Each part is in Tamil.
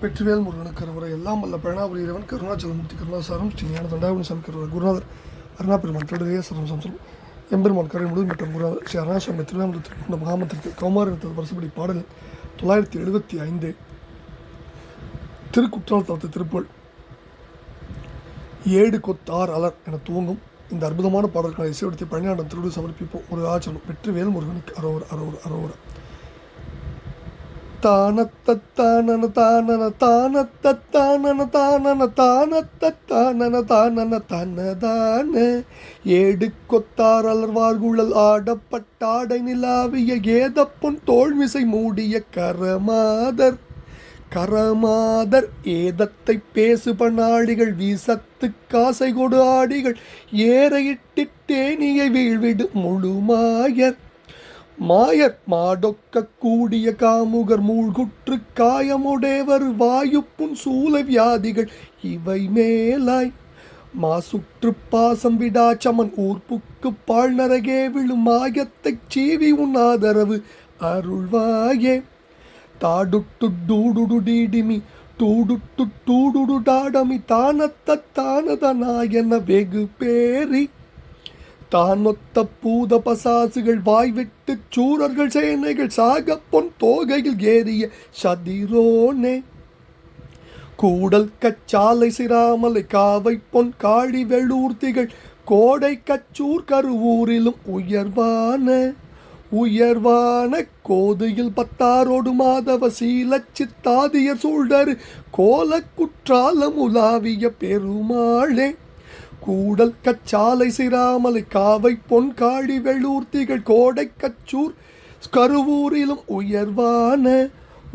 வெற்றிவேல் முருகனுக்கு கருவறை. எல்லாம் வல்ல பழனாபுரியவன் கருணாச்சலமூர்த்தி கருணாசாரம் ஸ்ரீ ஞான தண்டாபுரி சாமி கருவறை. குருநாதர் அருணா பெருமான் தொடரே சரம் எம்பெருமான் கரை முழு மற்றும் குருநாதர் ஸ்ரீ அருணாசாமி திருவாமூர் திருக்கொண்ட மகாமந்திரத்தில் கௌமாரத்தில் வருஷப்படி பாடல் தொள்ளாயிரத்தி எழுபத்தி ஐந்து திருக்குற்றால் தளத்து திருப்புகழ் ஏடு கொத்தார் அலர் என துவங்கும் இந்த அற்புதமான பாடல்களை இசைப்படுத்தி பழனியாண்டம் திருடு சமர்ப்பிப்போம். ஒரு ஆச்சரம் வெற்றிவேல் முருகனுக்கு அரோவர் அரோவர் அரோவர் தானத்தானன தானன தானத்தானன தானன தானத்தானன தானன தன்னதான ஏடு கொத்தார் ஆடப்பட்டாடை நிலாவிய ஏதப்பொன் தோல்மிசை மூடிய கரமாதர் கரமாதர் ஏதத்தை பேசுபனாடிகள் வீசத்து காசை கொடு ஆடிகள் ஏறையிட்டு தேனியை வீழ்விடு முழுமாயர் மாயர் மாடொக்க கூடிய காமுகர் மூழ்குற்று காயமுடையவர் வாயுப்புண் சூல வியாதிகள் இவை மேலாய். மாசுற்று பாசம் விடாச்சமன் ஊர்ப்புக்கு பாழ் நரகே விழும் மாயத்தை சீவி உன் ஆதரவு அருள்வாயே. தாடுட்டு டூடுடு டீடிமி டூடுட்டு டூடுடு டாடமி தானத்த தானதனாயன வெகு பேரி தானொத்த பூத பசாசுகள் வாய்விட்டு சூரர்கள் சேனைகள் சாக பொன் தோகையில் ஏறிய சதிரோனே. கூடல் கச்சாலை சிராமலை காவை பொன் காழி வெள்ளூர்த்திகள் கோடை கச்சூர் கருவூரிலும் உயர்வான உயர்வான கோதையில் பத்தாரோடு மாதவ சீலச் சித்தாதிய சூழ்டரு கோல குற்றாலம் உலாவிய பெருமாளே. கூடல் கச்சாலை சிராமலை காவை பொன் காடி வெள்ளூர்த்திகள் கோடை கச்சூர் கருவூரிலும் உயர்வான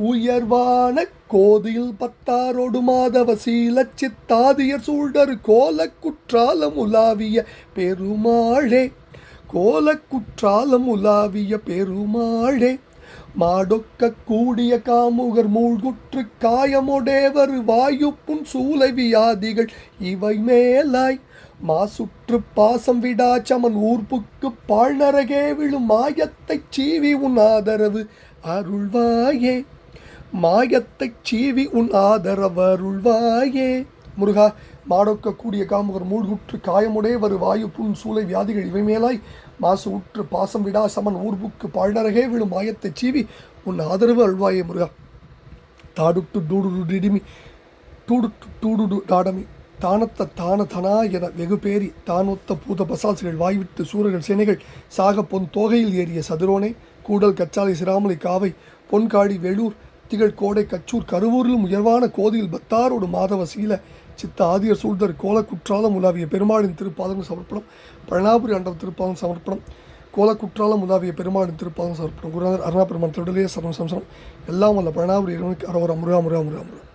உயர்வான கோதியில் பத்தாரோடு மாதவ சீலச் சித்தாதியர் சூழ்டரு கோல குற்றாலம் உலாவிய பெருமாளே கோல குற்றாலம் உலாவிய பெருமாளே மாடொக்க கூடிய காமுகர் மூழ்குற்று காயமுடையவர் வாயுப்புண் சூலை வியாதிகள் இவை மேலாய் மாசுற்று பாசம் விடா சமன் ஊர்ப்புக்கு பாழ்நரகே விழும் மாயத்தைச் சீவி உன் ஆதரவு அருள்வாயே. மாயத்தைச் சீவி உன் ஆதரவு அருள்வாயே. முருகா மாடொக்கக்கூடிய காமுகர் மூழ்குற்று காயமுடைய வரு வாயு புண் சூளை வியாதிகள் இவை மேலாய் மாசு உற்று பாசம் விடா சமன் ஊர்புக்கு பாழ்நரகே விழும் மாயத்தை சீவி உன் ஆதரவு அருள்வாயே முருகா. தாடுட்டு டூடுடு டிடிமி டூடுட்டு டூடுடு டாடமி. தானத்த தான தனா என வெகு பேரி தானொத்த பூத பசாசுகள் வாய்விட்டு சூரர்கள் சேனைகள் சாக பொன் தோகையில் ஏறிய சதுரோனை கூடல் கச்சாலை சிராமலை காவை பொன்காடி வேலூர் திகழ் கோடை கச்சூர் கருவூரிலும் உயர்வான கோதியில் பத்தாரோடு மாதவ சீல சித்த ஆதியர் சூழ்தர் கோல குற்றாலம் உலாவிய பெருமாளின் திருப்பாதம் சமர்ப்பணம் பழனாபுரி அண்டம் திருப்பாதம் சமர்ப்பணம் கோல குற்றாலம் உலாவிய பெருமாளின் திருப்பாதம் சமர்ப்பணம். குருநாதர் அருணா பெருமான் திருடலே சரணம் சம்சனம் எல்லாம் வல்ல பழனாபுரி இறைவனுக்கு அரோரா முருகா முருகா முருகா முருகா.